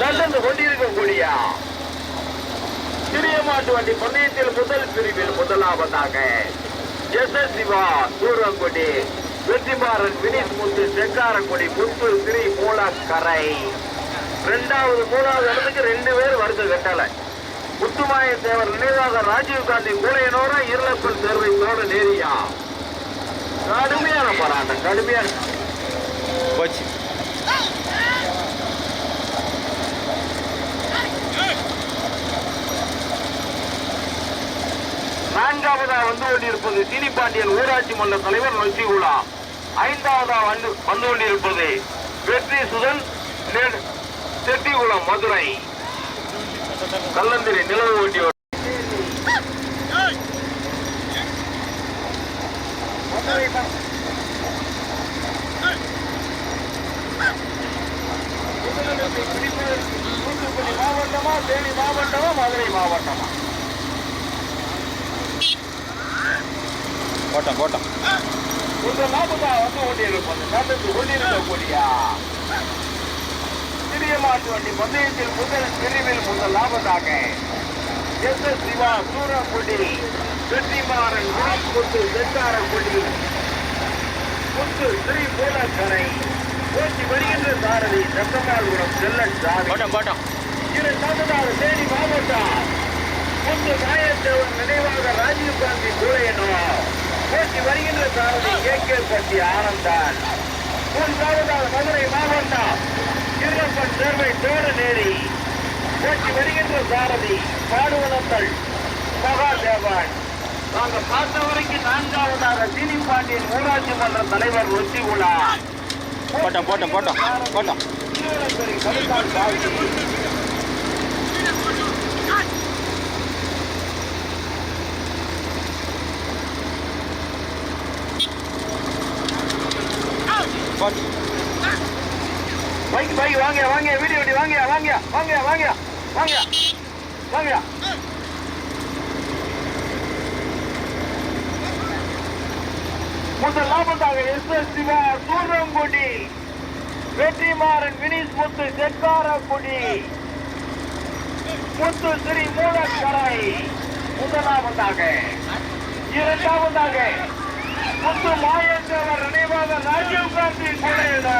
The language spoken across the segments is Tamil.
நடந்து கொண்டிருக்கக்கூடிய சிறிய மாட்டு வண்டி முதல் பிரிவில் முதலாவதாக எஸ் எஸ் சிவா தூரங்குடி வெற்றிமாறன் வினித் முத்து செக்காரங்குடி முத்து திரி மூலக்கரை. ரெண்டாவது மூணாவது இடத்துக்கு ரெண்டு பேர் வருது கட்டளை முத்துமாய தேவர் நினைவாக ராஜீவ் காந்தி மூலையனோர தேர்வை தேர்வைத்தோட நேரியா? கடுமையான போராட்டம் கடுமையான போச்சு. நான்காவதா வந்து கொண்டிருப்பது சீனிப்பாண்டியன் ஊராட்சி மன்ற தலைவர் நொச்சிகுலா ஐந்தாவதா வந்து வந்து கொண்டிருப்பது வெற்றி சுதன் செட்டிகுளம் மதுரை. கல்லந்திரி நிலவு ஓட்டியோர் மாவட்டமா தேனி மாவட்டமா மதுரை மாவட்டமா. போட்டோம் போட்டோம். உங்கள் லாபத்தா வந்து கொண்டிருப்பது நடந்து கொண்டிருக்கக்கூடிய சிறிய மாட்டு வண்டி பந்தயத்தில் முதல் பிரிவில் முதல் லாபத்தாக. எஸ் எஸ் சிவா சூரக்குடி வெற்றிமாறன் முத்து செந்தாரக்குடி முத்து ஸ்ரீ பூலக்கரை போட்டி வருகின்ற சாரதி செப்பமாள்புரம் செல்லன் சாமி. போட்டோம் போட்டோம். இரண்டாவதாக தேனி மாவட்டம் முத்து மாயத்தேவன் நினைவாக ராஜீவ்காந்தி கூழையனோ போட்டி வருகின்ற சாரதி கே கே பட்டி ஆனந்தான் மூன்றாவதாக மதுரை மாவட்டம் இருளப்பன் சேர்வை தோடநேரி போட்டி வருகின்ற சாரதி பாடுவனத்தல் மகாதேவன். நாங்கள் பார்த்த வரைக்கும் நான்காவதாக சீனி பாண்டியன் ஊராட்சி மன்ற தலைவர் ஒத்தி உலா போட்டோம் போட்டோம் போட்டோம் போட்டோம். திருவனந்தபுரி பைக் பைக் வாங்க வாங்க வீடியோ வண்டி வாங்க வாங்க வாங்க வாங்க வாங்க வாங்க முதல் லாபத்தாக எஸ் எஸ் சிவா சூரங்குடி. வெற்றிமாறன் வினிஸ் முத்து செக்காரக்குடி முத்து ஸ்ரீ மூலக்கரை. முதலாவதாக இரண்டாவதாக. முத்து மாயத்தேவர் நினைவாக ராஜீவ் காந்தி கொலையிடா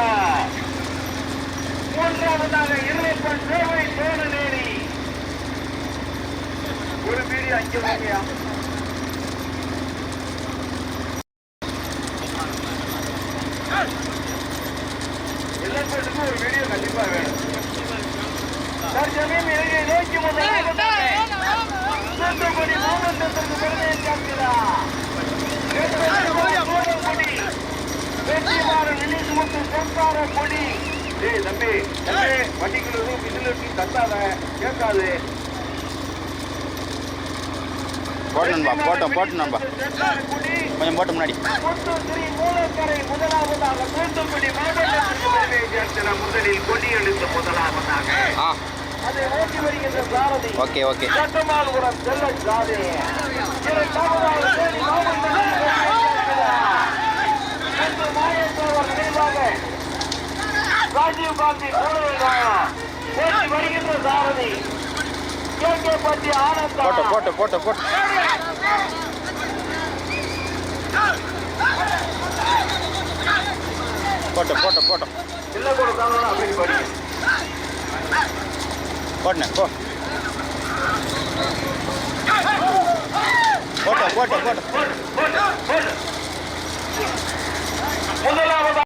மூன்றாவதாக இருளப்பன் சேவை சோழநேரி ஒரு வீடியோ அஞ்சு வாங்கயா எல்லாத்துக்கும் ஒரு வீடியோ கண்டிப்பா வேணும் தற்சமயம் இலங்கை நோக்கி சொந்தார கொடி ஏய் தம்பி தம்பி வண்டிக்குள்ள கேட்காது. போட்டோம் கொஞ்சம் போட்டு முன்னாடி. முத்து ஸ்ரீ மூலக்கரை முதலாவதாக முதலில் கொடி ஓகே ஓகே சட்டமால்புரம் செல்ல சாதி இரண்டாவதாக தேனி மாவட்டத்திற்கு பெருமையை சேர்க்கிறார் முத்து மாயத்தேவர் நினைவாக ராஜீவ் காந்தி ஓட்டி வருகின்ற சாரதி. கே கே பட்டி ஆனந்தா போட்டோம் போட்டோம் போட்டோம் போட்டோம் போட்டோம் போட்டோம் போட்டோம் இல்ல கொடுத்தாலும் அப்படின்னு படி. போட்டேன் போ. போட்டோம் போட்டோம் போட்டோம் முதலாவது